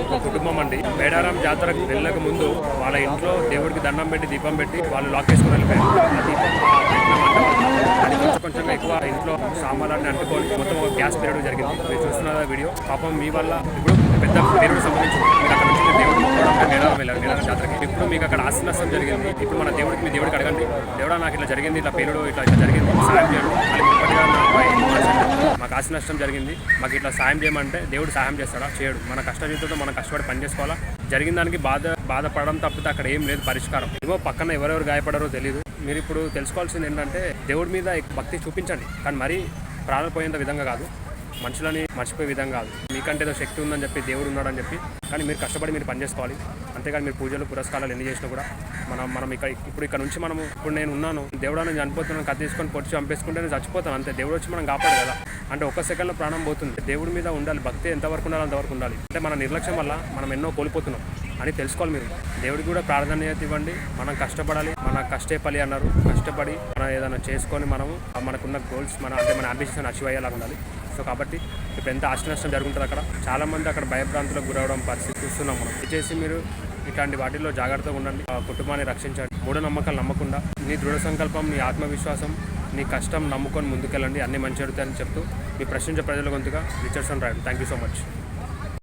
ఒక కుటుంబం అండి. మేడారం జాతరకు వెళ్ళక ముందు వాళ్ళ ఇంట్లో దేవుడికి దండం పెట్టి దీపం పెట్టి వాళ్ళు లాక్ చేసుకుని వెళ్ళిపోయారు. అది కొంచెం ఎక్కువ ఇంట్లో సామాన్లన్నీ అంటుకొని మొత్తం ఒక గ్యాస్ పీరియడ్ జరిగింది. మీరు చూస్తున్న వీడియో. పాపం మీ వల్ల ఇప్పుడు పెద్ద పీరియడ్ సంబంధించి అక్కడ నుంచి దేవుడు మేడారం వెళ్ళారు మేడారం జాతరకి. ఇప్పుడు మీకు అక్కడ ఆస్తి నష్టం జరిగింది. ఇప్పుడు మన దేవుడికి మీ దేవుడికి అడగండి. దేవుడా నాకు ఇట్లా జరిగింది ఇట్లా పేరుడు ఇట్లా ఇట్లా జరిగింది. సాయం చేయడం. మాకు ఆస్తి నష్టం జరిగింది. మాకు ఇట్లా సాయం చేయమంటే దేవుడు సహాయం చేస్తాడా? చేయడు. మన కష్టజీవితంతో మనం కష్టపడి పని చేసుకోవాలా? జరిగిన దానికి బాధ బాధపడడం తప్పితే అక్కడ ఏం లేదు పరిష్కారం. ఏమో పక్కన ఎవరెవరు గాయపడారో తెలియదు మీరు ఇప్పుడు తెలుసుకోవాల్సింది ఏంటంటే దేవుడి మీద భక్తి చూపించండి. కానీ మరీ ప్రాణాలు పోయేంత విధంగా కాదు. మనుషులని మర్చిపోయే విధంగా కాదు. మీకంటే ఏదో శక్తి ఉందని చెప్పి దేవుడు ఉన్నాడని చెప్పి. కానీ మీరు కష్టపడి మీరు పని అంతేకాదు మీరు పూజలు పురస్కారాలు ఎన్ని చేసినా కూడా మనం మనం ఇక్కడ ఇప్పుడు ఇక్కడ నుంచి మనం ఇప్పుడు నేను ఉన్నాను దేవుడా నేను చనిపోతున్నాను కత్తి తీసుకొని పొడిచి చంపేసుకుంటే నేను చచ్చిపోతాను అంతే. దేవుడు వచ్చి మనం కాపాడు కదా. అంటే ఒక్క సెకండ్లో ప్రాణం పోతుంది. దేవుడి మీద ఉండాలి భక్తి ఎంతవరకు ఉండాలి అంతవరకు ఉండాలి. అంటే మన నిర్లక్ష్యం వల్ల మనం ఎన్నో కోల్పోతున్నాం అని తెలుసుకోవాలి మీరు. దేవుడికి కూడా ప్రాధాన్యత ఇవ్వండి మనం కష్టపడాలి మన కష్టే పలి అన్నారు. కష్టపడి మనం ఏదైనా చేసుకొని మనము మనకున్న గోల్స్ మన అంటే మన అంబిషన్ అచీవ్ అయ్యేలాగా ఉండాలి. సో కాబట్టి ఇప్పుడు ఎంత ఆస్తి నష్టం జరుగుతుంది అక్కడ? చాలామంది అక్కడ భయభ్రాంతులకు గురవడం పరిస్థితి చూస్తున్నాం మనం. దయచేసి మీరు ఇట్లాంటి వాటిల్లో జాగ్రత్తగా ఉండండి. కుటుంబాన్ని రక్షించండి. మూఢనమ్మకాలు నమ్మకుండా నీ దృఢ సంకల్పం నీ ఆత్మవిశ్వాసం నీ కష్టం నమ్ముకొని ముందుకెళ్ళండి. అన్ని మంచి జరుగుతాయని చెప్తూ మీ ప్రశ్నించే ప్రజల గొంతుగా రిచర్సన్ రాయండి. Thank you so much.